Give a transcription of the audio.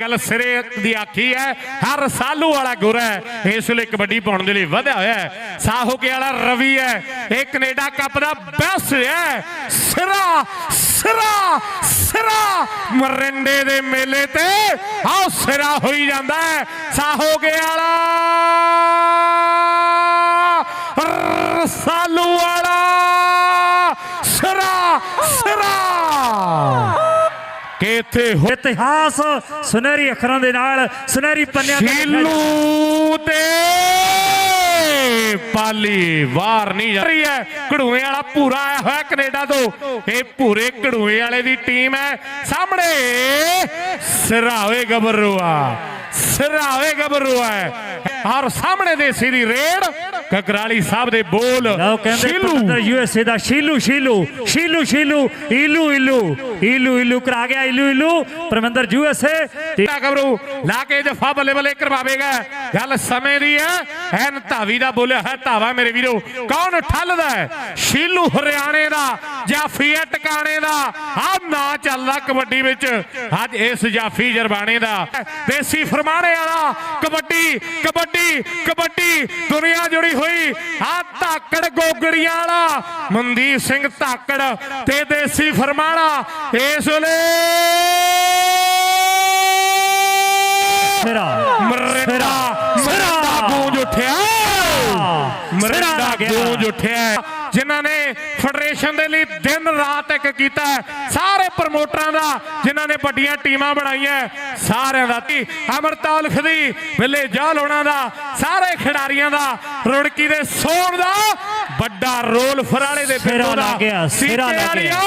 ਗੱਲ ਸਿਰੇ ਦੀ ਆਖੀ ਹੈ, ਹਰ ਸਾਲੂ ਵਾਲਾ ਗੁਰ ਹੈ। ਇਸ ਲਈ ਕਬੱਡੀ ਪਾਉਣ ਦੇ ਲਈ ਵਧਿਆ ਹੋਇਆ ਹੈ। ਸਾਹੋਕੇ ਵਾਲਾ ਰਵੀ ਹੈ। ਇਹ ਕੈਨੇਡਾ ਕੱਪ ਦਾ ਬੈਸਟ ਹੈ। ਸਿਰਾ ਸਿਰਾ ਸਿਰਾ। ਮਰਿੰਡੇ ਦੇ ਮੇਲੇ ਤੇ ਆਓ ਸਿਰਾ ਹੋਈ ਜਾਂਦਾ ਹੈ। ਸਾਹੋਕੇ ਵਾਲਾ ਰਸਾਲੂ ਵਾਲਾ ਸਿਰਾ ਸਿਰਾ ਕਿ ਇੱਥੇ ਇਤਿਹਾਸ ਸੁਨਹਿਰੀ ਅੱਖਰਾਂ ਦੇ ਨਾਲ ਸੁਨਹਿਰੀ ਪੰਨਿਆਂ ਤੇ। ਸ਼ੀਲੂ ਤੇ ਪਾਲੀ ਵਾਰ ਨਹੀਂ ਜਾ ਰਹੀ ਹੈ। ਘੜੂਏ ਵਾਲਾ ਪੂਰਾ ਆਇਆ ਹੋਇਆ ਕੈਨੇਡਾ ਤੋਂ। ਇਹ ਪੂਰੇ ਘੜੂਏ ਵਾਲੇ ਦੀ ਟੀਮ ਹੈ। ਸਾਹਮਣੇ ਸਿਰਾਵੇ ਗੱਭਰੂਆ ਸਿਰਾਵੇ ਗੱਭਰੂਆ ਹੈ। ਔਰ ਸਾਹਮਣੇ ਦੇ ਸਿਰੀ ਰੇਡ ਕਕਰਾਲੀ ਸਾਹਿਬ ਦੇ ਬੋਲ ਲਓ ਕਹਿੰਦੇ ਸ਼ੀਲੂ ਪਵਿੱਤਰ ਯੂਐਸਏ ਦਾ ਸ਼ੀਲੂ ਸ਼ੀਲੂ ਸ਼ੀਲੂ ਸ਼ੀਲੂ ਈਲੂ ਈਲੂ ਈਲੂ ਈਲੂ ਕਰਾ ਗਿਆ ਈਲੂ ਈਲੂ ਪਰਮਿੰਦਰ ਯੂਐਸਏ ਤਾ ਗਬਰੂ ਲਾ ਕੇ ਜਫਾ ਬੱਲੇ ਬੱਲੇ ਕਰਵਾਵੇਗਾ। ਗੱਲ ਸਮੇਂ ਦੀ ਹੈ। ਐਨ ਧਾਵੀ ਦਾ ਬੋਲਿਆ ਹੈ ਧਾਵਾ ਮੇਰੇ ਵੀਰੋ। ਕੌਣ ਠੱਲਦਾ ਹੈ? ਸ਼ੀਲੂ ਹਰਿਆਣੇ ਦਾ ਜਾਫੀ ਹੈ ਟਿਕਾਣੇ ਦਾ? ਆ ਨਾ ਚੱਲਦਾ ਕਬੱਡੀ ਵਿੱਚ। ਅੱਜ ਇਸ ਜਾਫੀ ਜਰਬਾਣੇ ਦਾ। ਦੇਸੀ ਫਰਮਾਣੇ ਵਾਲਾ ਕਬੱਡੀ ਕਬੱਡੀ ਕਬੱਡੀ ਦੁਨੀਆ ਜੁੜੀ ਹੋਈ। ਆ ਧਾਕੜ ਗੋਗੜੀਆਂ ਵਾਲਾ ਮਨਦੀਪ ਸਿੰਘ ਧਾਕੜ ਤੇ ਦੇਸੀ ਫਰਮਾਣਾ ਇਸ ਵੇਲੇ ਸਿਰਾ ਗੂੰਜ ਉੱਠਿਆ। ਗਿਆ। ਗੂੰਜ ਉੱਠਿਆ। ਜਿਨ੍ਹਾਂ ਨੇ ਫੈਡਰੇਸ਼ਨ ਦੇ ਲਈ ਦਿਨ ਰਾਤ ਇੱਕ ਕੀਤਾ। ਸਾਰੇ ਪ੍ਰਮੋਟਰਾਂ ਦਾ ਜਿਨ੍ਹਾਂ ਨੇ ਵੱਡੀਆਂ ਟੀਮਾਂ ਬਣਾਈਆਂ ਸਾਰਿਆਂ ਦਾ ਅਮਰਤਾਲ ਖਦੀ ਬਿੱਲੇ ਜਾਲ ਹੋਣਾ ਦਾ ਸਾਰੇ ਖਿਡਾਰੀਆਂ ਦਾ ਰੁੜਕੀ ਦੇ ਸੋਣ ਦਾ ਵੱਡਾ ਰੋਲ ਫਰਾਲੇ ਦੇ ਪਿੰਡੋਂ ਦਾ ਸਿਰਾ ਸੀਤੇ ਲੱਗ ਗਿਆ। ਵਾਲੀਆ